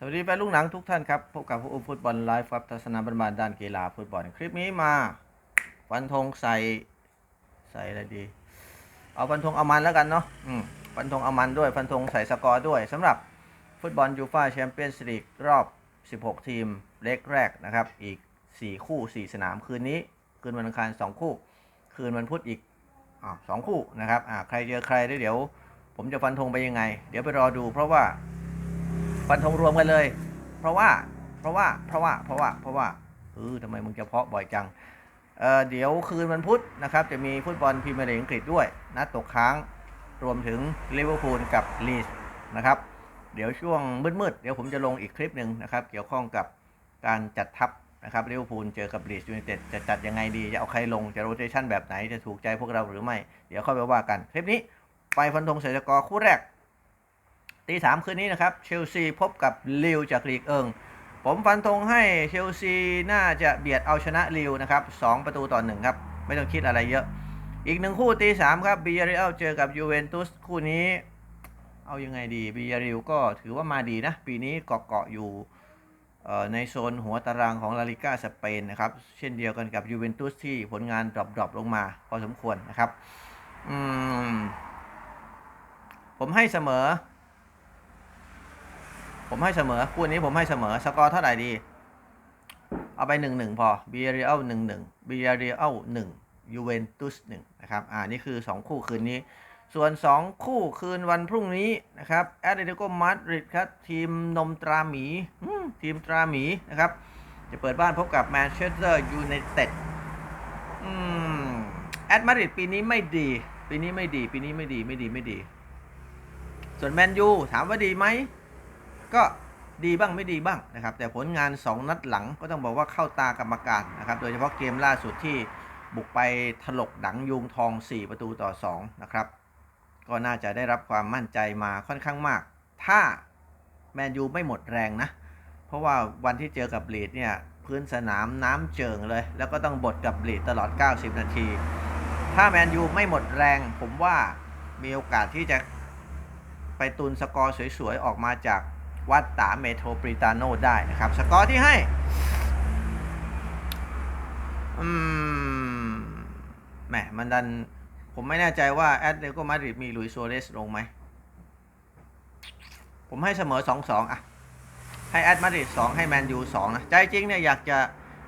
สวัสดีแฟนลูกหนังทุกท่านครับ พบกับผู้อุ้มฟุตบอลไลฟ์ครับทัศนาบรรบานด้านกีฬาฟุตบอล คลิปนี้มาฟันธงใส่ใส่อะไรดี เอาฟันธงเอามันแล้วกันเนาะอืมฟันธงเอามันด้วยฟันธงใส่สกอร์ด้วยสำหรับฟุตบอลยูฟ่าแชมเปี้ยนส์ลีกรอบ 16 ทีมเล็กแรกนะครับ อีก 4 คู่ 4 สนามคืนนี้ คืนวันอังคาร 2 คู่ คืนวันพุธอีกอสองคู่นะครับอ่าใครเจอใครได้เดี๋ยว ผมจะฟันธงไปยังไง เดี๋ยวไปรอดูเพราะว่า ฟันธงรวมกันเลย เพราะว่า เพราะว่า เพราะว่า เพราะว่า เพราะว่าเออทำไมมึงจะเพาะบ่อยจังเออเดี๋ยวคืนวันพุธนะครับ จะมีฟุตบอลพรีเมียร์ลีกอังกฤษด้วยนัดตกค้างรวมถึงลิเวอร์พูลกับลีสนะครับ เดี๋ยวช่วงมืดๆ เดี๋ยวผมจะลงอีกคลิปหนึ่งนะครับ เกี่ยวข้องกับการจัดทัพนะครับลิเวอร์พูลเจอกับลีสยูไนเต็ดจะจัดยังไงดี จะเอาใครลงจะโรเตชันแบบไหนจะถูกใจพวกเราหรือไม่ เดี๋ยวค่อยไปว่ากัน คลิปนี้ ไปฟันธงเสยสกอร์คู่แรก ตีสามคืนนี้นะครับ เชลซีพบกับลิวจากลีกเอิง ผมฟันธงให้เชลซีน่าจะเบียดเอาชนะลิวนะครับสองประตูต่อหนึ่งครับ ไม่ต้องคิดอะไรเยอะ อีกหนึ่งคู่ตีสามครับบียาริเอลเจอกับยูเวนตุสคู่นี้ เอายังไงดีบียาริลก็ถือว่ามาดีนะ ปีนี้เกาะเกาะอยู่ในโซนหัวตารางของลาลิก้าสเปนนะครับ เช่นเดียวกันกับยูเวนตุสที่ผลงานดรอปๆลงมา พอสมควรนะครับอืมผมให้เสมอ ผมให้เสมอ คู่นี้ผมให้เสมอ สกอร์เท่าไหร่ดี เอาไปหนึ่งหนึ่งพอบีเรียลหนึ่งหนึ่งบีเรียลหนึ่งยูเวนตุสหนึ่งนะครับ อ่า นี่คือ 2 คู่คืนนี้ ส่วน 2 คู่คืนวันพรุ่งนี้นะครับแอตเลติโกมาดริดครับ ทีมนมตราหมี ทีมตราหมีนะครับ จะเปิดบ้านพบกับแมนเชสเตอร์ยูไนเต็ดอืมแอตมาดริดปีนี้ไม่ดี ปีนี้ไม่ดี ปีนี้ไม่ดี ไม่ดี ไม่ดี ส่วนแมนยูถามว่าดีไหม ก็ดีบ้างไม่ดีบ้างนะครับ แต่ผลงาน 2 นัดหลังก็ต้องบอกว่าเข้าตากรรมการนะครับ โดยเฉพาะเกมล่าสุดที่บุกไปถลกดังยุงทอง 4 ประตูต่อ 2 นะครับ ก็น่าจะได้รับความมั่นใจมาค่อนข้างมาก ถ้าแมนยูไม่หมดแรงนะ เพราะว่าวันที่เจอกับลีดเนี่ยพื้นสนามน้ำเจิงเลย แล้วก็ต้องบดกับลีดตลอด 90 นาที ถ้าแมนยูไม่หมดแรง ผมว่ามีโอกาสที่จะไปตุนสกอร์สวยๆ ออกมาจาก วัดตาเมโทรปริตาโนได้นะครับ สกอร์ที่ให้อืมแหมมันดัน ผมไม่แน่ใจว่าแอตเลติโกมาดริดมีลุยโซเรสลงไหม ผมให้เสมอ 2-2 อะ ให้แอตมาดริด2ให้แมนยู2นะ ใจจริงเนี่ยอยากจะ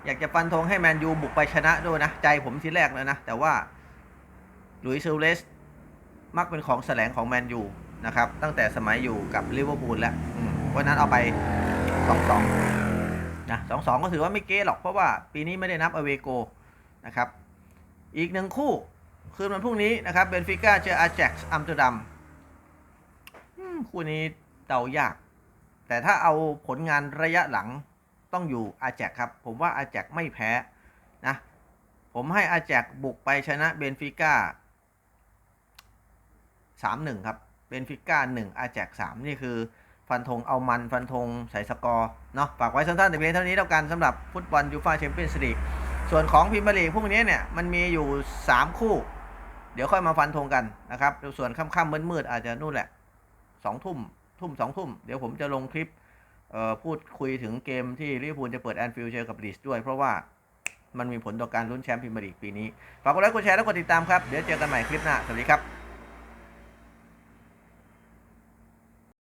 อยากจะฟันธงให้แมนยูบุกไปชนะด้วยนะ ใจผมทีแรกเลยนะ แต่ว่าลุยโซเรสมักเป็นของแสลงของแมนยูนะครับ ตั้งแต่สมัยอยู่กับลิเวอร์พูลแล้ว อืมเพราะนั้นเอาไป2-2นะ2-2ก็ถือว่าไม่เก้หรอกเพราะว่าปีนี้ไม่ได้นับอเวโกนะครับ อีกหนึ่งคู่คืนวันพรุ่งนี้นะครับเบนฟิก้าเจออาแจ็กซ์อัมสเตอร์ดัมอืมคู่นี้เดายาก แต่ถ้าเอาผลงานระยะหลังต้องอยู่อาแจกครับ ผมว่าอาแจกไม่แพ้นะผมให้อาแจกบุกไปชนะเบนฟิก้าสามหนึ่งครับเบนฟิก้าหนึ่งอาแจกสามนี่คือ ฟันธงเอามันฟันธงใส่สกอร์เนาะฝากไว้สั้นๆแต่เพียงเท่านี้แล้วกันสำหรับฟุตบอลยูฟ่าแชมเปี้ยนส์ลีกส่วนของพรีเมียร์ลีกพวกนี้เนี่ยมันมีอยู่ 3 คู่ เดี๋ยวค่อยมาฟันธงกันนะครับส่วนค่ำๆมืดๆอาจจะนู่นแหละ2ทุ่มทุ่ม2ทุ่มเดี๋ยวผมจะลงคลิปพูดคุยถึงเกมที่ลิเวอร์พูลจะเปิดแอนฟิลด์เจอกับลีสด้วย เพราะว่ามันมีผลต่อการลุ้นแชมป์พรีเมียร์ลีกปีนี้ ฝากกดไลค์กดแชร์และกดติดตามครับ เดี๋ยวเจอกันใหม่คลิปหน้า สวัสดีครับ